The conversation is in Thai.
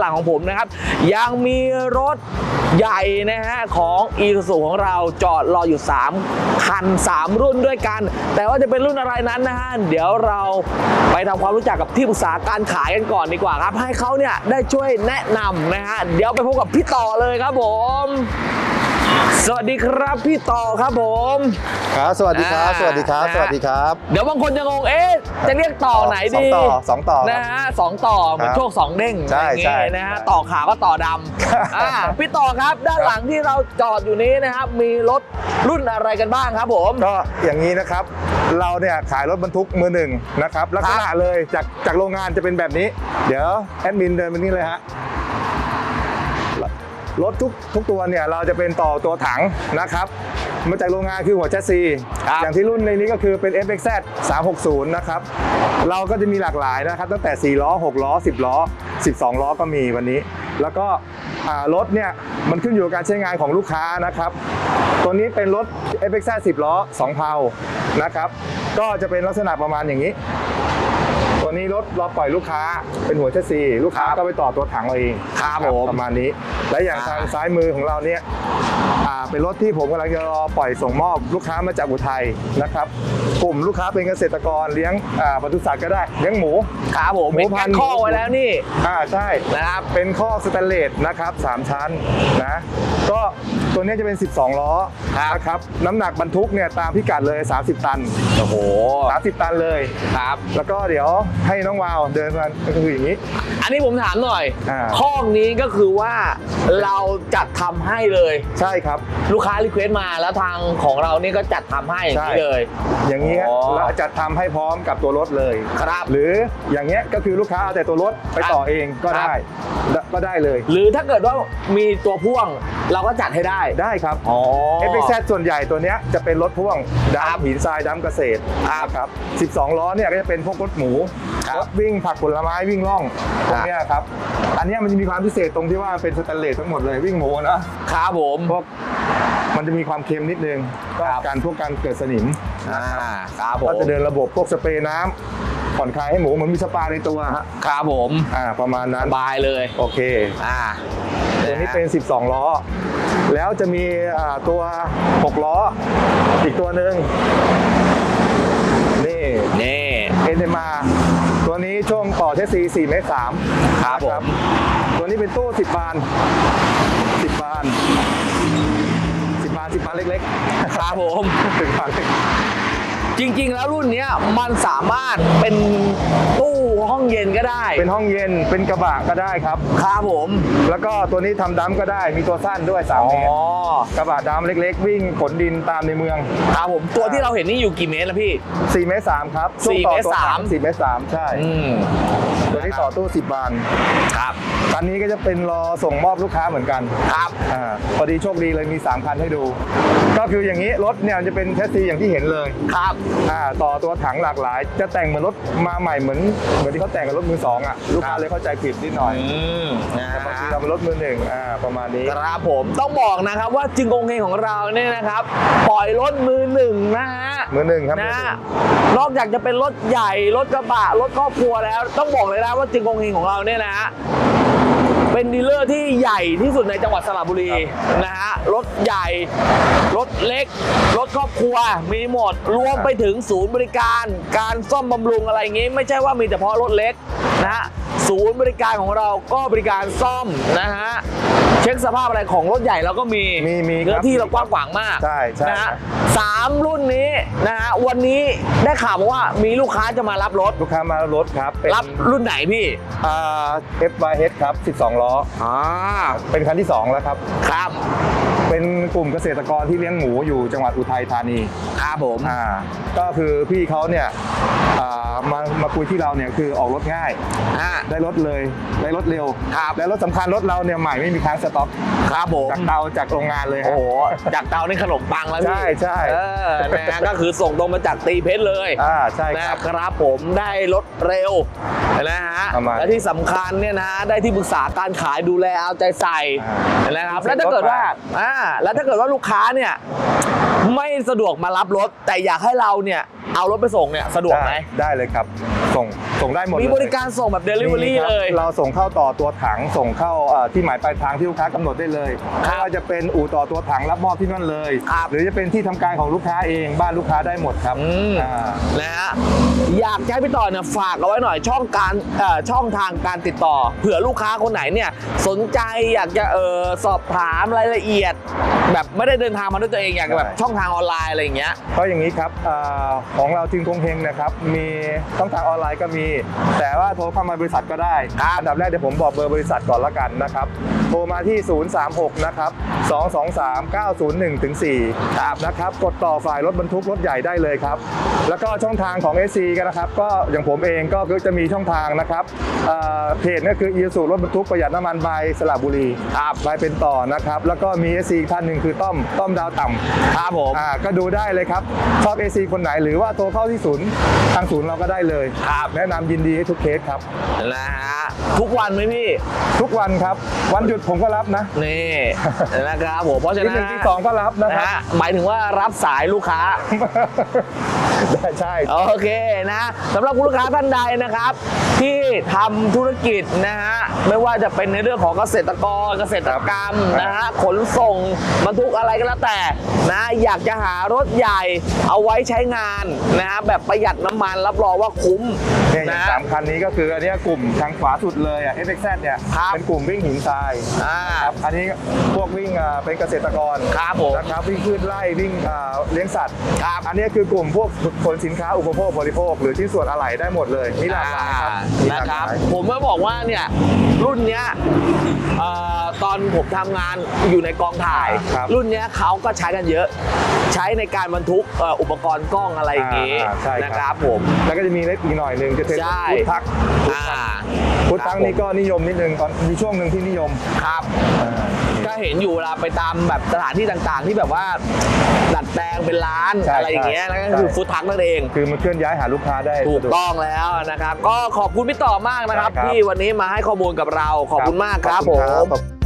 หลังของผมนะครับ ยังมีรถใหญ่นะฮะของอีซูของเราจอดรออยู่ 3 คัน 3 รุ่นด้วยกัน แต่ว่าจะเป็นรุ่นอะไรนั้นนะฮะเดี๋ยวเราไปทำความรู้จักกับที่ปรึกษาการขายกันก่อนดีกว่าครับ ให้เขาเนี่ยได้ช่วยแนะนำนะฮะเดี๋ยวไปพบกับพี่ต่อเลยครับผม สวัสดีครับพี่ต่อครับผม ครับสวัสดีครับ อ่าสวัสดีครับ นะฮะ สวัสดีครับเดี๋ยวบางคนจะงงเอ๊ะจะเรียกต่อไหนสองดีต่อสองต่อ นะฮะสองต่อเหมือนครับโชคสองเด้งใช่อย่างใช่เงี้ยนะฮะต่อขาก็ต่อดำอ่าพี่ต่อครับด้านหลังที่เราจอดอยู่นี้นะครับมีรถรุ่นอะไรกันบ้างครับผม ก็อย่างนี้นะครับ เราเนี่ยขายรถบรรทุกมือหนึ่งนะครับลักษณะเลยจากจากโรงงานจะเป็นแบบนี้ เดี๋ยวแอดมินเดินไปนี่เลยฮะ รถทุกทุกตัวเนี่ยเราจะเป็นต่อตัวถังนะครับ มาจากโรงงานคือหัวแชสซีครับอย่างที่รุ่นในนี้ก็คือเป็น FXZ 360 นะครับ เราก็จะมีหลากหลายนะครับ ตั้งแต่ 4 ล้อ 6 ล้อ 10 ล้อ 12 ล้อก็มีวันนี้ แล้วก็อ่ารถเนี่ยมันขึ้นอยู่กับการใช้งานของลูกค้านะครับ ตัวนี้เป็นรถ FXZ 10 ล้อ 2 เพานะครับ ก็จะเป็นลักษณะประมาณอย่างนี้ ตัวนี้รถเราปล่อยลูกค้าเป็นหัวแชสซีลูกค้าก็ไปต่อตัวถังเอาเองครับผมประมาณนี้ และอย่างอ่าทางซ้ายมือของเราเนี่ยอ่าเป็นรถที่ผมกำลังจะรอปล่อยส่งมอบลูกค้ามาจากอุทัยนะครับ กลุ่มลูกค้าเป็นเกษตรกรเลี้ยงอ่าปศุสัตว์ก็ได้เลี้ยงหมูครับผมหมูเป็นพักานรธุ์ข้อไว้แล้วนี่อ่าใช่นะครับเป็นข้อสแตนเลสนะครับสามชั้นนะก็ตัวนี้จะเป็น 12 ล้อครับนะครับน้ำหนักบรรทุกเนี่ยตามพิกัดเลย 30 ตันโอ้โห30 ตันเลยครับ แล้วก็เดี๋ยวให้น้องวาวเดินมาก็คืออย่างนี้ อันนี้ผมถามหน่อยอ่า ข้อกนี้ก็คือว่าเราจัดทำให้เลย ใช่ครับ ลูกค้ารีเควสต์มาแล้วทางของเรานี่ก็จัดทำให้อย่างนี้ใช่ เลย อย่างนี้อ๋อ เราจะทำให้พร้อมกับตัวรถเลย ครับ หรืออย่างเงี้ยก็คือลูกค้าเอาแต่ตัวรถไปต่อเองก็ได้ก็ได้เลยหรือถ้าเกิดว่ามีตัวพ่วงเราก็จัดให้ได้ได้ครับ อ๋อ f x z ส่วนใหญ่ตัวเนี้ยจะเป็นรถพ่วงครับดำหินทรายดำเกษตรครับ 12 ล้อเนี่ยก็จะเป็นพวกรถหมู ครับ รถวิ่งผักผลไม้วิ่งล่องตครรังบเนี้ยครับ อันเนี้ยมันจะมีความพิเศษตรงที่ว่าเป็นสแตนเลสทั้งหมดเลยวิ่งหมูนะ ครับผม พวกมันจะมีความเค็มนิดนึงก็ครับ การพวกการเกิดสนิม อ่าครับผมก็จะเดินระบบพวกสเปรย์น้ำผ่อนคลายให้หมูเหมือนมีสปาในตัวฮะครับผมอ่าประมาณนั้นสบายเลยโอเค อ่าตัวนี้เป็น 12 ล้อ แล้วจะมีอ่าตัว 6 ล้อ อีกตัวหนึ่งนี่นี่ เอ็นมา ตัวนี้ช่วงต่อเทสซี4เมตร3ครับผมตัวนี้เป็นตู้ 10 บาน 10 บาน 10 บาน 10 บานเล็กๆครับผม10บานเล็ก จริงๆ แล้วรุ่นเนี้ยมันสามารถเป็นตู้ห้องเย็นก็ได้ เป็นห้องเย็นเป็นกระบะก็ได้ครับ ครับผม แล้วก็ตัวนี้ทำดัมก็ได้มีตัวสั้นด้วย3เมตรอ๋อกระบะดำเล็กๆ วิ่งขนดินตามในเมือง ครับผมตัวที่เราเห็นนี่อยู่กี่เมตรแล้วพี่ 4 เมตร3ครับช่วง4ต่อเมตรตัวสาม 4เมตร3ใช่ อืมตัวนี้ต่อตู้ 10 บานครับอันนี้ก็จะเป็นรอส่งมอบลูกค้าเหมือนกันครับ อ่าพอดีโชคดีเลยมี 3 คันให้ดู ก็คืออย่างนี้รถเนี่ยมันจะเป็นแชสซีอย่างที่เห็นเลย ครับอ่าต่อตัวถังหลากหลาย จะแต่งเหมือนรถมาใหม่เหมือนเหมือนที่เขาแต่งกับรถมือสองอะลูกค้าเลยเข้าใจผิดนิดหน่อยอืมนะแต่บางทีฮะเราเป็นรถมือหนึ่งอ่าประมาณนี้ครับผมต้องบอกนะครับว่าจึงองเฮงของเราเนี่ยนะครับปล่อยรถมือหนึ่งนะฮะมือหนึ่งครับมือนะหนึ่งนอกจากจะเป็นรถใหญ่รถกระบะรถครอบครัวแล้ว ต้องบอกเลยนะว่าจึงองเฮงของเราเนี่ยนะฮะ เป็นดีลเลอร์ที่ใหญ่ที่สุดในจังหวัดสระบุรีนะฮะรถใหญ่ รถเล็ก รถครอบครัวมีหมดรวมไปถึงศูนย์บริการ การซ่อมบำรุงอะไรอย่างงี้ ไม่ใช่ว่ามีเฉพาะรถเล็ก นะฮะศูนย์บริการของเราก็บริการซ่อมนะฮะเช็คสภาพอะไรของรถใหญ่เราก็มีมีมีครับเนื้อที่เรากว้างขวางมากใช่ใช่นะฮะสามรุ่นนี้นะฮะวันนี้ได้ข่าวมาว่ามีลูกค้าจะมารับรถ ลูกค้ามารถครับ เป็นรับรุ่นไหนพี่อ่า FYH ครับ 12 ล้อ อ่าเป็นคันที่ 2 แล้วครับ ครับ เป็นกลุ่มเกษตรกรที่เลี้ยงหมูอยู่จังหวัดอุทัยธานี ครับผม อ่า ก็คือพี่เขาเนี่ย อ่ามามาคุยที่เราเนี่ยคือออกรถง่าย อ่า ได้รถเลยได้รถเร็ว ครับ และรถสำคัญรถเราเนี่ยใหม่ไม่มีค้างสต็อกครับผม จากเตาจากโรงงานเลยฮะ โอ้โหจากเตานี่ขนมปังแล้วพี่ใช่ใช่ เออนะฮะก็คือส่งตรงมาจากตีเพชรเลยอ่าใช่นะครับ ครับผมได้รถเร็วนะฮะประมาณและที่สำคัญเนี่ยนะฮะได้ที่ปรึกษาการขายดูแลเอาใจใส่อ่านะครับเซ็แล้วนถ้าเกิดว่ารถมาอ่าแล้วถ้าเกิดว่าลูกค้าเนี่ยไม่สะดวกมารับรถแต่อยากให้เราเนี่ย เอารถไปส่งเนี่ยสะดวกไหมได้ได้เลยครับ ส่งส่งได้หมดมีเลยบริการส่งแบบ Delivery มีครับเลย เราส่งเข้าต่อตัวถังส่งเข้าเอ่อที่หมายปลายทางที่ลูกค้ากำหนดได้เลยครับไม่ว่าจะเป็นอู่ต่อตัวถังรับมอบที่นั่นเลยครับหรือจะเป็นที่ทำการของลูกค้าเองบ้านลูกค้าได้หมดครับอืมอ่านะฮะอยากจะให้พี่ต่อเนี่ยฝากเอาไว้หน่อยช่องการเอ่อช่องทางการติดต่อ เผื่อลูกค้าคนไหนเนี่ยสนใจอยากจะเออสอบถามรายละเอียด แบบไม่ได้เดินทางมาด้วยตัวเองอยากจะแบบใช่ช่องทางออนไลน์อะไรอย่างเงี้ย ก็อย่างนี้ครับอาของเราจึงคงเฮงนะครับมีช่องทางออนไลน์ก็มี แต่ว่าโทรเข้ามาบริษัทก็ได้ ครับอันดับแรกเดี๋ยวผมบอกเบอร์บริษัทก่อนละกันนะครับ โทรมาที่ 036 นะครับ 223 901ถึง4ครับนะครับกดต่อฝ่ายรถบรรทุกรถใหญ่ได้เลยครับ แล้วก็ช่องทางของ SC กันนะครับ ก็อย่างผมเองก็คือจะมีช่องทางนะครับอ่าเพจก็คืออีสุรถบรรทุกประหยัดน้ำมันบายสระบุรีครับบายเป็นต่อนะครับ แล้วก็มี SC อีกท่านหนึ่งคือต้อมต้อมดาวต่ำครับผมอ่าก็ดูได้เลยครับชอบ AC คนไหนหรือว่าโทรเข้าที่ศูนย์ทางศูนย์เราก็ได้เลยครับแนะนำยินดีให้ทุกเคสครับ นะฮะทุกวันไหมพี่ ทุกวันครับ วันหยุดผมก็รับนะนี่ นะครับผมเพราะฉะที่นั้หนนึ่งที่สองก็รับนะนะครับฮะหมายถึงว่ารับสายลูกค้าได้ ใช่โอเคนะสำหรับคุณลูกค้าท่านใดนะครับ ที่ทำธุรกิจนะฮะไม่ว่าจะเป็นในเรื่องของเกษตรกรเกษตรกรรมครับนะฮะขนส่งบรรทุกอะไรก็แล้วแต่นะอยากจะหารถใหญ่เอาไว้ใช้งานนะฮะแบบประหยัดน้ำมันรับรองว่าคุ้มเนี่ยอย่างนะสามคันนี้ก็คืออันเนี้ยกลุ่มทางขวาสุดเลยอะ FXZ เนี่ยครับเป็นกลุ่มวิ่งหินทรายอ่าครับอันนี้พวกวิ่งอ่าเป็นเกษตรกรครับผมนะครับวิ่งพืชไร่วิ่งอ่าเลี้ยงสัตว์ครับอันนี้คือกลุ่มพวกขนสินค้าอุปโภคบริโภค หรือที่ส่วนอะไหล่ได้หมดเลยมีหลากหลายครับมีหนะลากคหรับ ลาย ผมก็บอกว่าเนี่ยรุ่นเนี้ยเอ่อตอนผมทำงานอยู่ในกองถ่าย ครับรุ่นเนี้ยเขาก็ใช้กันเยอะ ใช้ในการบรรทุกเอ่ออุปกรณ์กล้องอะไรอย่างงี้อ่าใช่ครับ นะครับผม แล้วก็จะมีเล็กอีกหน่อยหนึ่งจะเป็นใช่ พุทธักอ่าพุทธักนี่ก็นิยมนิดนึงตอนมีช่วงหนึ่งที่นิยมครับ อ่า ก็เห็นอยู่เวลาไปตามแบบสถานที่ต่างๆ ที่แบบว่าดัดแปลงเป็นร้านใช่อะไรอย่างเงี้ยใช่ นั่นก็คือใช่ฟู้ดทักนั่นเอง คือมันเคลื่อนย้ายหาลูกค้าได้ถูกสะดว ต้องแล้วนะครับ ก็ขอบคุณพี่ต่อมากนะครับได้ครับ ที่วันนี้มาให้ข้อมูลกับเราขอบคุณมากครับขผอณมขอบ